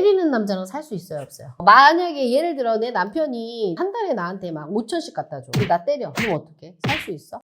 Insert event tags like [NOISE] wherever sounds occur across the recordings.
때리는 남자랑 살 수 있어요, 없어요? 만약에 예를 들어 내 남편이 한 달에 나한테 막 5천씩 갖다 줘. 근데 나 때려. 그럼 어떡해? 살 수 있어?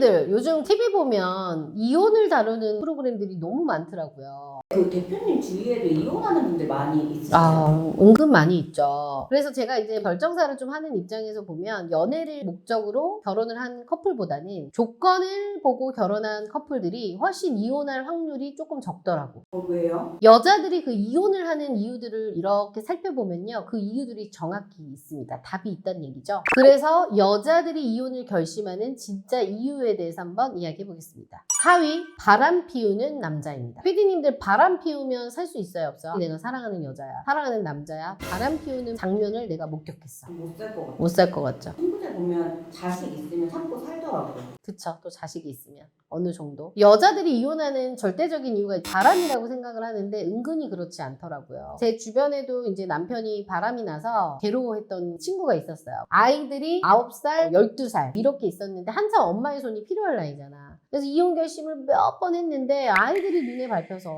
피디님들 요즘 TV 보면 이혼을 다루는 프로그램들이 너무 많더라고요. 그 대표님 주위에도 이혼하는 분들 많이 있으세요? 아, 은근 많이 있죠. 그래서 제가 이제 결정사를 좀 하는 입장에서 보면 연애를 목적으로 결혼을 한 커플보다는 조건을 보고 결혼한 커플들이 훨씬 이혼할 확률이 조금 적더라고. 어, 왜요? 여자들이 그 이혼을 하는 이유들을 이렇게 살펴보면요. 그 이유들이 정확히 있습니다. 답이 있다는 얘기죠. 그래서 여자들이 이혼을 결심하는 진짜 이유에 대해서 한번 이야기해 보겠습니다. 4위, 바람 피우는 남자입니다. 피디님들 바람 피우면 살 수 있어요, 없어요? 내가 사랑하는 여자야, 사랑하는 남자야. 바람 피우는 장면을 내가 목격했어. 못 살 것 같아요. 못살 것 같죠? 친구들 보면 자식 있으면 참고 살더라고요. 그쵸. 또 자식이 있으면. 어느 정도. 여자들이 이혼하는 절대적인 이유가 바람이라고 생각을 하는데 은근히 그렇지 않더라고요. 제 주변에도 이제 남편이 바람이 나서 괴로워했던 친구가 있었어요. 아이들이 9살, 12살 이렇게 있었는데 한참 엄마의 손이 필요할 나이잖아. 그래서 이혼 결심을 몇 번 했는데 아이들이 눈에 밟혀서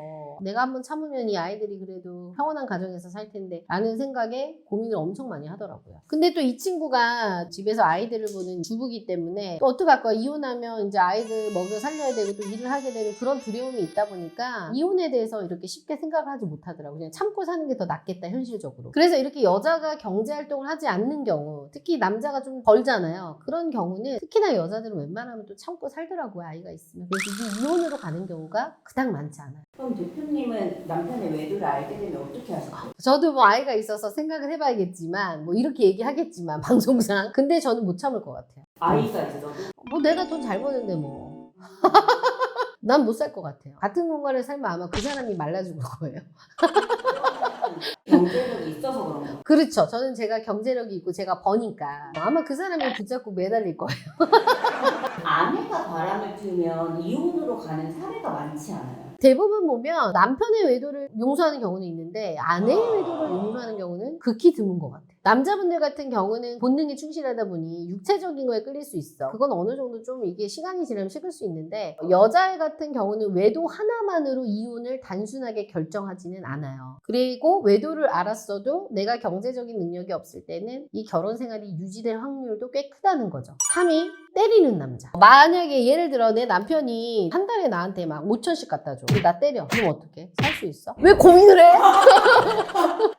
내가 한번 참으면 이 아이들이 그래도 평온한 가정에서 살 텐데 라는 생각에 고민을 엄청 많이 하더라고요. 근데 또 이 친구가 집에서 아이들을 보는 주부기 때문에 또 어떡할 거야 이혼하면 이제 아이들 먹여 살려야 되고 또 일을 하게 되는 그런 두려움이 있다 보니까 이혼에 대해서 이렇게 쉽게 생각을 하지 못하더라고요. 그냥 참고 사는 게 더 낫겠다 현실적으로. 그래서 이렇게 여자가 경제 활동을 하지 않는 경우 특히 남자가 좀 벌잖아요. 그런 경우는 특히나 여자들은 웬만하면 또 참고 살더라고요 아이가 있으면. 그래서 이 이혼으로 가는 경우가 그닥 많지 않아요. 그럼 대표님 은 남편의 외도를 알게 되면 어떻게 하실까요? 저도 뭐 아이가 있어서 생각을 해봐야겠지만 뭐 이렇게 얘기하겠지만 [LAUGHS] 방송상 근데 저는 못 참을 것 같아요. 아이가 있어도 뭐 내가 돈 잘 버는데 뭐. [LAUGHS] 난 못 살 것 같아요. 같은 공간에 살면 아마 그 사람이 말라 죽을 거예요. [LAUGHS] 경제력이 있어서 그런 거. 그렇죠. 저는 제가 경제력이 있고 제가 버니까 아마 그 사람이 붙잡고 매달릴 거예요. 아내가 바람을 피우면 이혼으로 가는 사례가 많지 않아요. 대부분 보면 남편의 외도를 용서하는 경우는 있는데 아내의 외도를 용서하는 경우는 극히 드문 것 같아요. 남자분들 같은 경우는 본능에 충실하다 보니 육체적인 거에 끌릴 수 있어. 그건 어느 정도 좀 이게 시간이 지나면 식을 수 있는데 여자 같은 경우는 외도 하나만으로 이혼을 단순하게 결정하지는 않아요. 그리고 외도를 알았어도 내가 경제적인 능력이 없을 때는 이 결혼 생활이 유지될 확률도 꽤 크다는 거죠. 3위 때리는 남자. 만약에 예를 들어 내 남편이 한 달에 나한테 막 5천씩 갖다 줘. 나 때려. 그럼 어떡해? 살수 있어? 왜 고민을 해?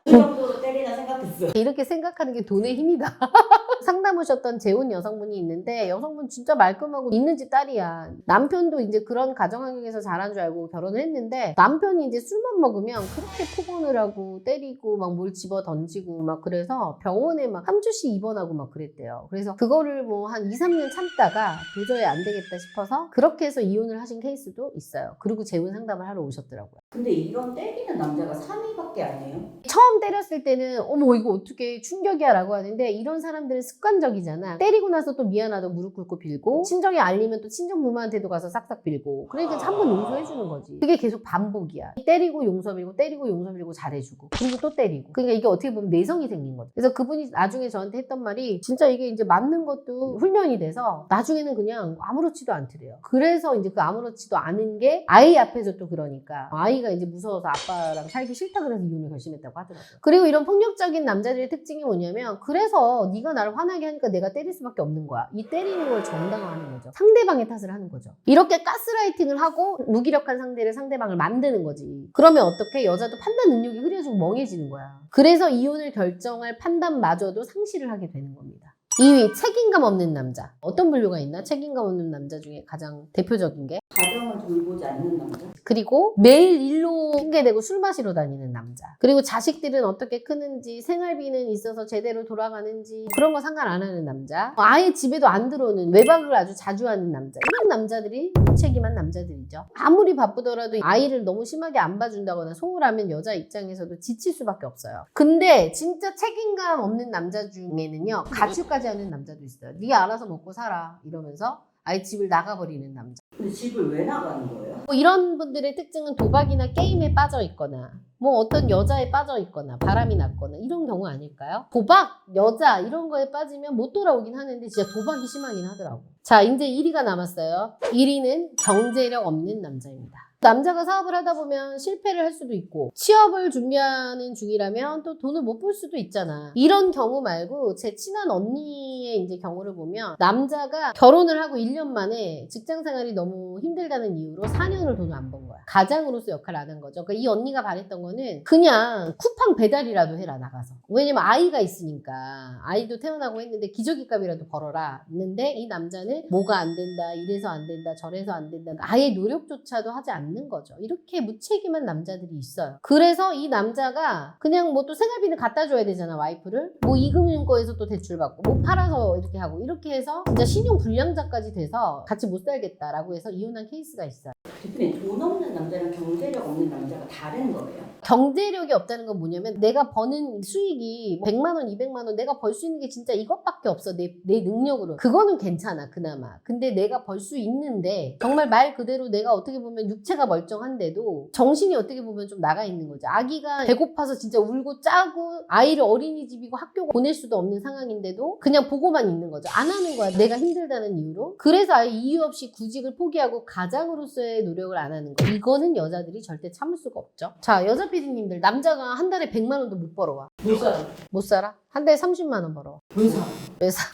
[LAUGHS] 그 정도로 때리나 생각했어요. 이렇게 생각하는 게 돈의 힘이다. [LAUGHS] 상담 오셨던 재혼 여성분이 있는데 여성분 진짜 말끔하고 있는 집 딸이야. 남편도 이제 그런 가정 환경에서 자란 줄 알고 결혼을 했는데 남편이 이제 술만 먹으면 그렇게 폭언을 하고 때리고 막 뭘 집어 던지고 막 그래서 병원에 막 3주씩 입원하고 막 그랬대요. 그래서 그거를 뭐 한 2, 3년 참다가 도저히 안 되겠다 싶어서 그렇게 해서 이혼을 하신 케이스도 있어요. 그리고 재혼 상담을 하러 오셨더라고요. 근데 이런 때리는 남자가 3위밖에 안 해요? 처음 때렸을 때는 어머 이거 어떻게 충격이야 라고 하는데 이런 사람들은 습관적이잖아. 때리고 나서 또 미안하다고 무릎 꿇고 빌고 친정에 알리면 또 친정 부모한테도 가서 싹싹 빌고 그러니까 한 번 용서해 주는 거지. 그게 계속 반복이야. 때리고 용서 빌고 때리고 용서 빌고 잘해주고 그리고 또 때리고. 그러니까 이게 어떻게 보면 내성이 생긴 거죠 그래서 그분이 나중에 저한테 했던 말이 진짜 이게 이제 맞는 것도 훈련이 돼서 나중에는 그냥 아무렇지도 않더래요. 그래서 이제 그 아무렇지도 않은 게 아이 앞에서 또 그러니까 아이가 이제 무서워서 아빠랑 살기 싫다 그래서 이혼을 결심했다고 하더라고요. 그리고 이런 폭력적인 남자들의 특징이 뭐냐면 그래서 네가 나를 화나게 하니까 내가 때릴 수밖에 없는 거야. 이 때리는 걸 정당화하는 거죠. 상대방의 탓을 하는 거죠. 이렇게 가스라이팅을 하고 무기력한 상대를 상대방을 만드는 거지. 그러면 어떻게 여자도 판단 능력이 흐려지고 멍해지는 거야. 그래서 이혼을 결정할 판단마저도 상실을 하게 되는 겁니다. 2위 책임감 없는 남자. 어떤 분류가 있나? 책임감 없는 남자 중에 가장 대표적인 게 가정을 돌보지 않는 남자? 그리고 매일 일로 핑계대고 술 마시러 다니는 남자. 그리고 자식들은 어떻게 크는지, 생활비는 있어서 제대로 돌아가는지 그런 거 상관 안 하는 남자. 아예 집에도 안 들어오는 외박을 아주 자주 하는 남자. 이런 남자들이 무책임한 남자들이죠. 아무리 바쁘더라도 아이를 너무 심하게 안 봐준다거나 소홀하면 여자 입장에서도 지칠 수밖에 없어요. 근데 진짜 책임감 없는 남자 중에는요. 가출까지 하는 남자도 있어요. 네가 알아서 먹고 살아 이러면서 아예 집을 나가버리는 남자. 근데 집을 왜 나가는 거예요? 뭐 이런 분들의 특징은 도박이나 게임에 빠져 있거나 뭐 어떤 여자에 빠져 있거나 바람이 났거나 이런 경우 아닐까요? 도박, 여자 이런 거에 빠지면 못 돌아오긴 하는데 진짜 도박이 심하긴 하더라고. 자, 이제 1위가 남았어요. 1위는 경제력 없는 남자입니다. 남자가 사업을 하다 보면 실패를 할 수도 있고 취업을 준비하는 중이라면 또 돈을 못 벌 수도 있잖아. 이런 경우 말고 제 친한 언니의 이제 경우를 보면 남자가 결혼을 하고 1년 만에 직장 생활이 너무 힘들다는 이유로 4년을 돈을 안 번 거야. 가장으로서 역할을 안 한 거죠. 그러니까 이 언니가 바랬던 거는 그냥 쿠팡 배달이라도 해라 나가서. 왜냐면 아이가 있으니까 아이도 태어나고 했는데 기저귀 값이라도 벌어라 했는데 이 남자는 뭐가 안 된다 이래서 안 된다 저래서 안 된다 아예 노력조차도 하지 않는 거죠. 이렇게 무책임한 남자들이 있어요. 그래서 이 남자가 그냥 뭐 또 생활비는 갖다 줘야 되잖아 와이프를 뭐 이금융거에서 또 대출 받고 뭐 팔아서 이렇게 하고 이렇게 해서 진짜 신용 불량자까지 돼서 같이 못 살겠다라고 해서 이혼한 케이스가 있어요. 대표님 돈 없는 남자랑 경제력 없는 남자가 다른 거예요? 경제력이 없다는 건 뭐냐면 내가 버는 수익이 100만 원, 200만 원 내가 벌 수 있는 게 진짜 이것밖에 없어 내, 내 능력으로. 그거는 괜찮아 그나마. 근데 내가 벌 수 있는데 정말 말 그대로 내가 어떻게 보면 육체가 멀쩡한데도 정신이 어떻게 보면 좀 나가 있는 거죠. 아기가 배고파서 진짜 울고 짜고 아이를 어린이집이고 학교 보낼 수도 없는 상황인데도 그냥 보고만 있는 거죠. 안 하는 거야. 내가 힘들다는 이유로. 그래서 아예 이유 없이 구직을 포기하고 가장으로서의 노력을 안 하는 거. 이거는 여자들이 절대 참을 수가 없죠. 자 여자 PD님들 남자가 한 달에 100만 원도 못 벌어와 못 살아. 못 살아? 한 달에 30만 원 벌어. 왜 살아? 왜 살아?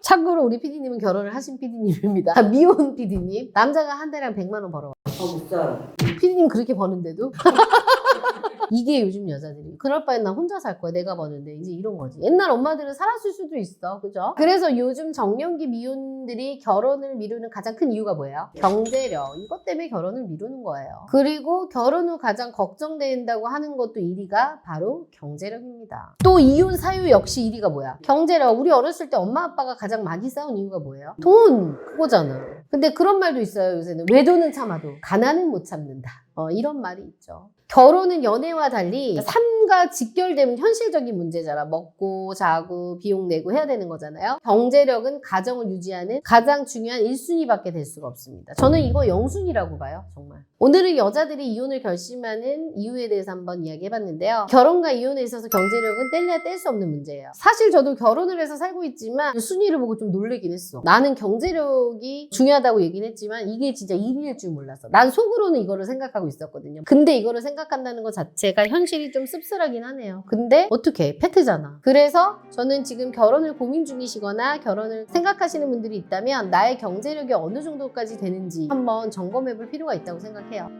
참고로 우리 PD님은 결혼을 하신 PD님입니다. [LAUGHS] 미혼 PD님. 남자가 한 달에 한 100만 원 벌어. 어못 살아. PD님 그렇게 버는데도? [LAUGHS] 이게 요즘 여자들이. 그럴 바엔 나 혼자 살 거야. 내가 버는데. 이제 이런 거지. 옛날 엄마들은 살았을 수도 있어. 그죠? 그래서 요즘 정년기 미혼들이 결혼을 미루는 가장 큰 이유가 뭐예요? 경제력. 이것 때문에 결혼을 미루는 거예요. 그리고 결혼 후 가장 걱정된다고 하는 것도 1위가 바로 경제력입니다. 또 이혼 사유 역시 1위가 뭐야? 경제력. 우리 어렸을 때 엄마 아빠가 가장 많이 싸운 이유가 뭐예요? 돈. 그거잖아. 근데 그런 말도 있어요. 요새는. 외도는 참아도 가난은 못 참는다. 어, 이런 말이 있죠. 결혼은 연애와 달리 삶과 직결되면 현실적인 문제잖아. 먹고 자고 비용 내고 해야 되는 거잖아요. 경제력은 가정을 유지하는 가장 중요한 1순위밖에 될 수가 없습니다. 저는 이거 0순위라고 봐요. 정말. 오늘은 여자들이 이혼을 결심하는 이유에 대해서 한번 이야기해봤는데요. 결혼과 이혼에 있어서 경제력은 뗄래야 뗄 수 없는 문제예요. 사실 저도 결혼을 해서 살고 있지만 순위를 보고 좀 놀래긴 했어. 나는 경제력이 중요하다고 얘기는 했지만 이게 진짜 1위일 줄 몰랐어. 난 속으로는 이거를 생각하고 있었거든요. 근데 이거를 생각한다는 것 자체가 현실이 좀 씁쓸하긴 하네요. 근데 어떻게 팩트잖아. 그래서 저는 지금 결혼을 고민 중이시거나 결혼을 생각하시는 분들이 있다면 나의 경제력이 어느 정도까지 되는지 한번 점검해 볼 필요가 있다고 생각 해요.